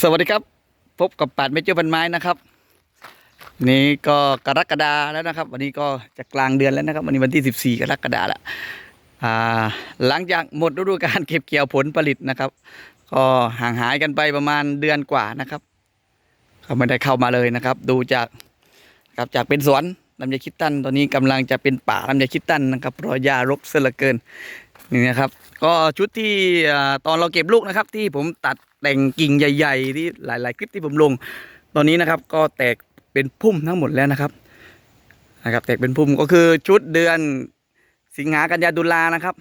สวัสดีครับ พบกับปาดเมเจอร์พันไม้นะครับ นี่ก็กรกฎาแล้วนะครับ วันนี้ก็จะกลางเดือนแล้วนะครับ วันนี้วันที่ 14 กรกฎาแล้วอ่าหลังจากหมดฤดูการเก็บเกี่ยวผลผลิตนะครับ ก็ห่างหายกันไปประมาณเดือนกว่านะครับก็ไม่ได้เข้ามาเลยนะครับ ดูจากครับจากเป็นสวนลำไยคิดตันตอนนี้กำลังจะเป็นป่าลำไยคิดตันนะครับเพราะหญ้ารกเสียเหลือเกินนี่นะครับ ก็ชุดที่ตอนเราเก็บลูกนะครับ ที่ผมตัดแต่งกิ่งใหญ่ ๆ ที่หลาย ๆ คลิปที่ผมลง ตอนนี้นะครับ ก็แตกเป็นพุ่มทั้งหมดแล้วนะครับนะครับ แตกเป็นพุ่มก็คือชุดเดือนสิงหากันยาตุลานะครับ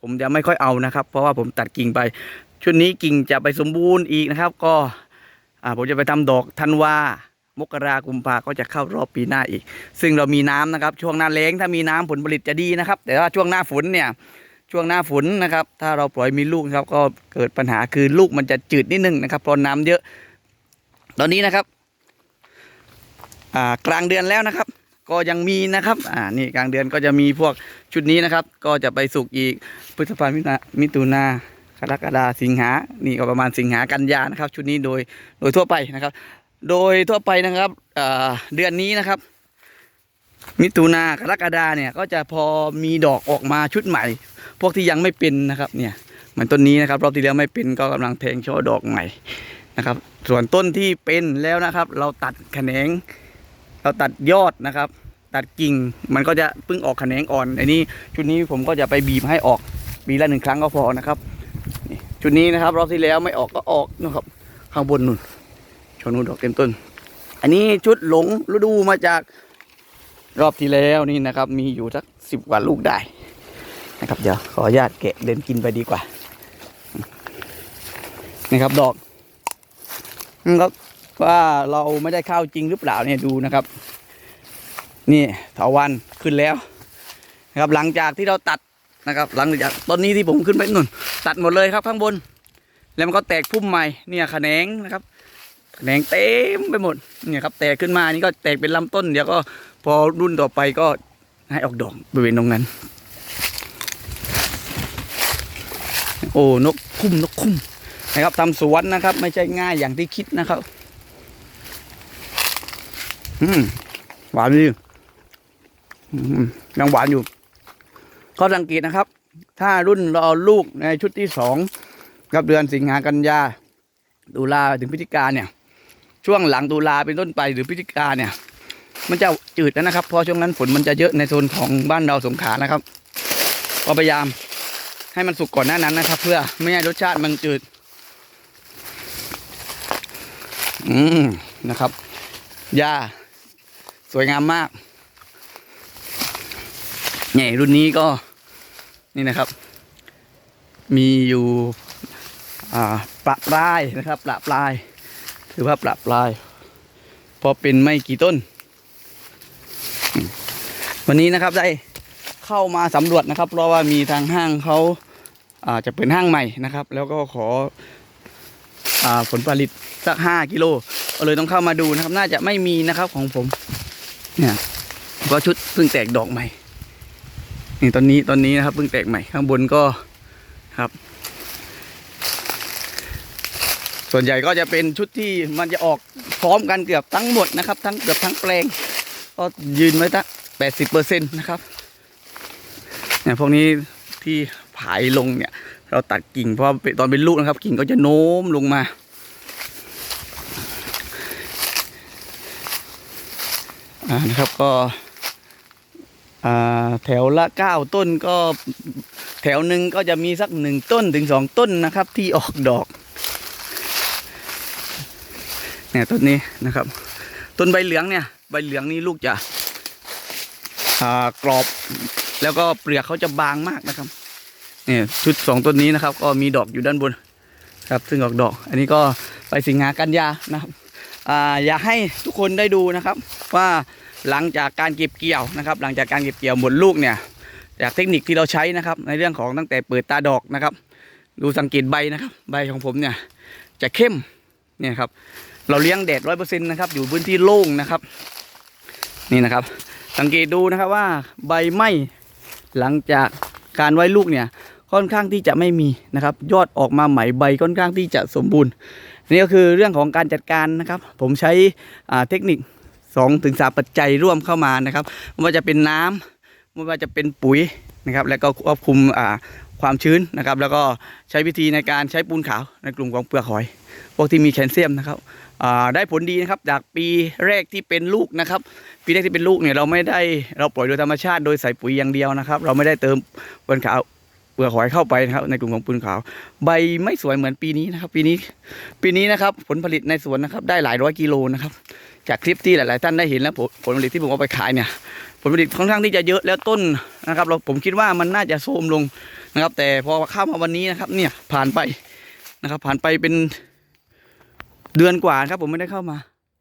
ผมจะไม่ค่อยเอานะครับ เพราะว่าผมตัดกิ่งไป ชุดนี้กิ่งจะไปสมบูรณ์อีกนะครับ ก็อ่าผมจะไปทำดอกธันวามกรากุมภาก็จะเข้ารอบปีหน้าอีก ซึ่งเรามีน้ำนะครับ ช่วงหน้าแล้งถ้ามีน้ำผลผลิตจะดีนะครับ แต่ว่าช่วงหน้าฝนเนี่ย ช่วงหน้าฝนนะครับ ถ้าเราปล่อยมีลูกนะครับ ก็เกิดปัญหาคือลูกมันจะจืดนิดนึงนะครับเพราะน้ำเยอะ ตอนนี้นะครับกลางเดือนแล้วนะครับ ก็ยังมีนะครับอ่านี่กลางเดือนก็จะมีพวกชุดนี้นะครับ ก็จะไปสุกอีกพฤษภามินามิถุนากรกฎาสิงหา นี่ก็ประมาณสิงหากันยานะครับ ชุดนี้โดยโดยทั่วไปนะครับ โดยทั่วไปนะครับเดือนนี้นะครับ มิถุนากรกฎาเนี่ยก็จะพอมีดอกออกมาชุดใหม่ พวกที่ยังไม่เป็นนะครับเนี่ยเหมือนต้นนี้นะครับรอบที่แล้วไม่เป็นก็กำลังแทงช่อดอกใหม่นะครับ ส่วนต้นที่เป็นแล้วนะครับ เราตัดแขนง เราตัดยอดนะครับ ตัดกิ่งมันก็จะเพิ่งออกแขนงอ่อนอันนี้ชุดนี้ผมก็จะไปบีบให้ออกบีละหนึ่งครั้งก็พอนะครับชุดนี้นะครับรอบที่แล้วไม่ออกก็ออกนะครับ ข้างบนนู่นช่วงนู้นดอกเต็มต้น อันนี้ชุดหลงฤดูมาจากรอบที่แล้วนี่นะครับ มีอยู่สักสิบกว่าลูกได้ นะครับเดี๋ยวขออนุญาตแกะเดินกินไปดีกว่านี่ครับดอกอืมก็ว่าเราไม่ได้เข้าวจริงหรือเปล่าเนี่ยดูนะครับ นี่เถาวันขึ้นแล้วนะครับหลังจากที่เราตัดนะครับ หลังจากต้นนี้ที่ผมขึ้นไปนุ่น ตัดหมดเลยครับข้างบน แล้วมันก็แตกพุ่มใหม่เนี่ยแขนงนะครับแขนงเต็มไปหมดเนี่ยครับแตกขึ้นมานี่ก็แตกเป็นลำต้นเดี๋ยวก็พอรุ่นต่อไปก็ให้ออกดอกบริเวณตรงนั้น โอ้นกคุ้มนกคุ้มนะครับทำสวนนะครับ ไม่ใช่ง่ายอย่างที่คิดนะครับ อืมหวานดีอืมยังหวานอยู่ข้อสังเกตนะครับ ถ้ารุ่นรอลูกในชุดที่สองกับเดือนสิงหากันยาตุลาถึงพฤศจิกาเนี่ย ช่วงหลังตุลาเป็นต้นไปหรือพฤศจิกาเนี่ย มันจะจืดนะครับพราะช่วงนั้นฝนมันจะเยอะในโซนของบ้านเราสงขลานะครับก็พยายาม ให้มันสุกก่อนหน้านั้นนะครับ เพื่อไม่ให้รสชาติมันจืด อืมนะครับหญ้าสวยงามมากเนี่ยรุ่นนี้ก็นี่นะครับ มีอยู่อ่าประปรายนะครับ ประปราย ถือว่าประปราย พอเป็นไม่กี่ต้น วันนี้นะครับได้ เข้ามาสำรวจนะครับ เพราะว่ามีทางห้างเขาอาจะเปิดห้างใหม่นะครับ แล้วก็ขออผลผลิตสักห้ากิโลก็เลยต้องเข้ามาดูนะครับ น่าจะไม่มีนะครับของผม เนี่ยก็ชุดเพิ่งแตกดอกใหม่นี่ตอนนี้ตอนนี้นะครับเพิ่งแตกใหม่ข้างบนก็ครับ ส่วนใหญ่ก็จะเป็นชุดที่มันจะออกพร้อมกันเกือบทั้งหมดนะครับ ทั้งเกือบทั้งแปลง ก็ยืนไว้ตั้งแปดสิบเปอร์เซ็นต์นะครับ เนี่ยพวกนี้ที่ผายลงเนี่ย เราตัดกิ่งเพราะตอนเป็นลูกนะครับ กิ่งก็จะโน้มลงมา อ่านะครับก็แถวละเก้าต้นก็แถวหนึ่งก็จะมีสักหนึ่งต้นถึงสองต้นนะครับ ที่ออกดอกเนี่ยต้นนี้นะครับ ต้นใบเหลืองเนี่ย ใบเหลืองนี่ลูกจะกรอบ แล้วก็เปลือกเขาจะบางมากนะครับเนี่ยชุดสองต้นนี้นะครับ ก็มีดอกอยู่ด้านบนครับซึ่งออกดอก อันนี้ก็ไปสิงหากันยานะครับอ่าอยากให้ทุกคนได้ดูนะครับ ว่าหลังจากการเก็บเกี่ยวนะครับ หลังจากการเก็บเกี่ยวหมดลูกเนี่ยจากเทคนิคที่เราใช้นะครับ ในเรื่องของตั้งแต่เปิดตาดอกนะครับ ดูสังเกตใบนะครับ ใบของผมเนี่ยจะเข้มเนี่ยครับเราเลี้ยงแดดร้อยเปอร์เซ็นต์นะครับ อยู่พื้นที่โล่งนะครับ นี่นะครับ สังเกตดูนะครับว่าใบไหม้ หลังจากการไว้ลูกเนี่ยค่อนข้างที่จะไม่มีนะครับ ยอดออกมาใหม่ใบค่อนข้างที่จะสมบูรณ์นี่ก็คือเรื่องของการจัดการนะครับ ผมใช้เทคนิค2ถึง3ปัจจัยร่วมเข้ามานะครับไม่ว่าจะเป็นน้ำไม่ว่าจะเป็นปุ๋ยนะครับ แล้วก็ควบคุมอ่า ความชื้นนะครับ แล้วก็ใช้วิธีในการใช้ปูนขาวในกลุ่มของเปลือกหอย พวกที่มีแคลเซียมนะครับได้ผลดีนะครับจากปีแรกที่เป็นลูกนะครับปีแรกที่เป็นลูกเนี่ยเราไม่ได้เราปล่อยโดยธรรมชาติโดยใส่ปุ๋ยอย่างเดียวนะครับ เราไม่ได้เติมปูนขาวเปลือกหอยเข้าไปนะครับ ในกลุ่มของปูนขาว ใบไม่สวยเหมือนปีนี้นะครับ ปีนี้ปีนี้นะครับผลผลิตในสวนนะครับได้หลายร้อยกิโลนะครับจากคลิปที่หลาย ๆ ท่านได้เห็นแล้วผลผลผลิตที่ผมเอาไปขายเนี่ยผลผลิตค่อนข้างที่จะเยอะแล้วต้นนะครับ เราผมคิดว่ามันน่าจะโทรมลง นะครับ แต่พอเข้ามาวันนี้นะครับ เนี่ยผ่านไปนะครับ ผ่านไปเป็นเดือนกว่าครับ ผมไม่ได้เข้ามา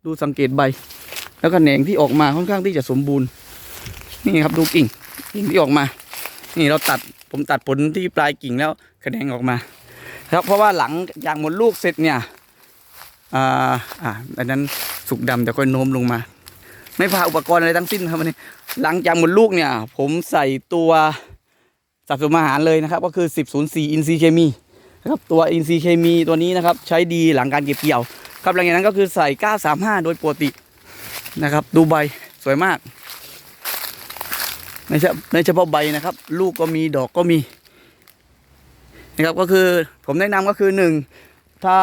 ดูสังเกตใบ แล้วก็แหนงที่ออกมาค่อนข้างที่จะสมบูรณ์ นี่ครับดูกิ่งกิ่งที่ออกมา นี่เราตัดผมตัดผลที่ปลายกิ่งแล้วแขนงออกมา ครับเพราะว่าหลังจากหมดลูกเสร็จเนี่ยอ่าอ่าอันนั้นสุกดำแต่ค่อยโน้มลงมา ไม่พาอุปกรณ์อะไรทั้งสิ้นครับวันนี้ หลังจากหมดลูกเนี่ย ผมใส่ตัว สัดส่วนอาหารเลยนะครับก็คือ 1004 อินซีเคมีนะครับตัวอินซีเคมีตัวนี้นะครับใช้ดีหลังการเก็บเกี่ยว ครับหลังจากนั้นก็คือใส่ 935 โดยปกตินะครับ ดูใบสวยมาก ในเฉในเฉพาะใบนะครับ ลูกก็มีดอกก็มีนะครับก็คือผมแนะนำก็คือหนึ่งถ้า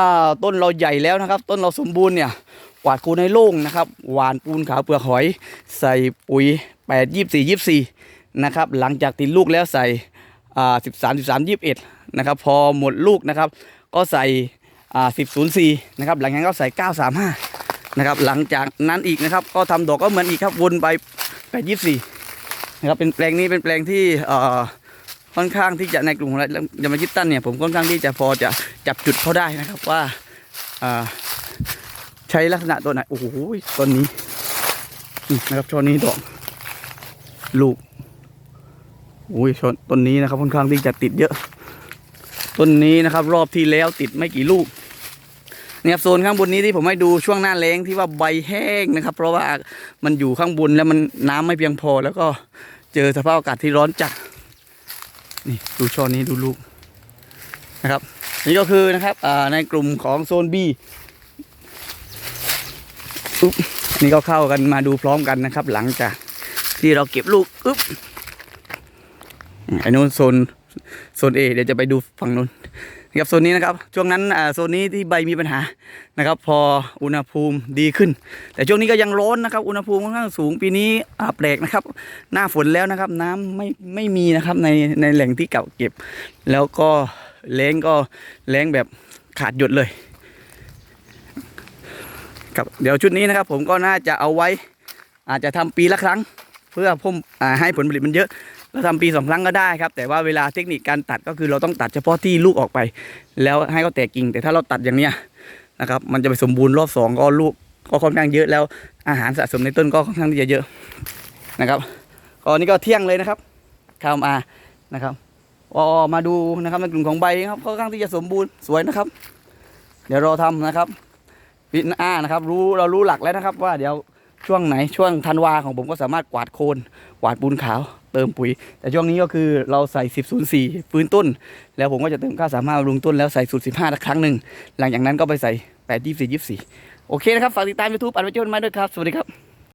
ต้นเราใหญ่แล้วนะครับ ต้นเราสมบูรณ์เนี่ยกวาดคูนให้โล่งนะครับหวานปูนขาวเปลือกหอย ใส่ปุ๋ยแปดยี่สี่ยี่สี่นะครับหลังจากติดลูกแล้วใส่ อ่าสิบสามสิบสามยี่สิบเอ็ดนะครับพอหมดลูกนะครับ ก็ใส่อ่าสิบศูนย์สี่นะครับหลังจากนั้นก็ใส่เก้าสามห้านะครับหลังจากนั้นอีกนะครับ ก็ทำดอกก็เหมือนอีกครับวนไปแปดยี่สี่นะครับเป็นแปลงนี้เป็นแปลงที่อ่อค่อนข้างที่จะในกลุ่มของเรายามาชิตันเนี่ยผมค่อนข้างที่จะพอจะจับจุดเขาได้นะครับว่าอ่าใช้ลักษณะตัวไหนโอ้โหต้นนี้นะครับช่อนี้ดอกลูก อ้ยช่อต้นนี้นะครับค่อนข้างที่จะติดเยอะ ต้นนี้นะครับ รอบที่แล้วติดไม่กี่ลูกเนี่ยครับโซนข้างบนนี้ที่ผมให้ดูช่วงหน้าแล้งที่ว่าใบแห้งนะครับ เพราะว่ามันอยู่ข้างบนแล้วมันน้ำไม่เพียงพอ แล้วก็เจอสภาพอากาศที่ร้อนจัดนี่ดูช่อนี้ดูลูกนะครับ นี่ก็คือนะครับอ่าในกลุ่มของโซน B อุ๊บนี่ก็เข้ากันมาดูพร้อมกันนะครับ หลังจากที่เราเก็บลูกอุ๊บ ไอ้นู้นโซนโซน A เดี๋ยวจะไปดูฝั่งนู้นนะครับโซนนี้นะครับ ช่วงนั้นโซนนี้ที่ใบมีปัญหานะครับ พออุณหภูมิดีขึ้น แต่ช่วงนี้ก็ยังร้อนนะครับ อุณหภูมิค่อนข้างสูงปีนี้อาแปลกนะครับ หน้าฝนแล้วนะครับ น้ำไม่ไม่มีนะครับในในแหล่งที่เก่าเก็บ แล้วก็แล้งก็แล้งแบบขาดหยุดเลยครับเดี๋ยวชุดนี้นะครับ ผมก็น่าจะเอาไว้ อาจจะทำปีละครั้ง เพื่อพุ่มให้ผลผลิตมันเยอะ เราทำปีสองครั้งก็ได้ครับ แต่ว่าเวลาเทคนิคการตัดก็คือเราต้องตัดเฉพาะที่ลูกออกไป แล้วให้เขาแตกกิ่งแต่ถ้าเราตัดอย่างเนี้ยนะครับมันจะไปสมบูรณ์รอบสองก็ลูกก็ค่อนข้างเยอะแล้วอาหารสะสมในต้นก็ค่อนข้างที่จะเยอะนะครับก็นี่ก็เที่ยงเลยนะครับข้าวมานะครับก็มาดูนะครับในกลุ่มของใบครับค่อนข้างที่จะสมบูรณ์สวยนะครับ เดี๋ยวราทำนะครับปีหน้านะครับ รู้เรารู้หลักแล้วนะครับว่าเดี๋ยว ช่วงไหนช่วงธันวาของผมก็สามารถกวาดโคนกวาดปูนขาวเติมปุ๋ย แต่ช่วงนี้ก็คือเราใส่ 1004ฟื้นต้น แล้วผมก็จะเติมข้าวสามารถบำรุงต้นแล้วใส่สูตร15ครั้งหนึ่งหลังจากนั้นก็ไปใส่8 24 24โอเคนะครับฝากติดตาม YouTube อันวิเจ้าไม้ด้วยครับ สวัสดีครับ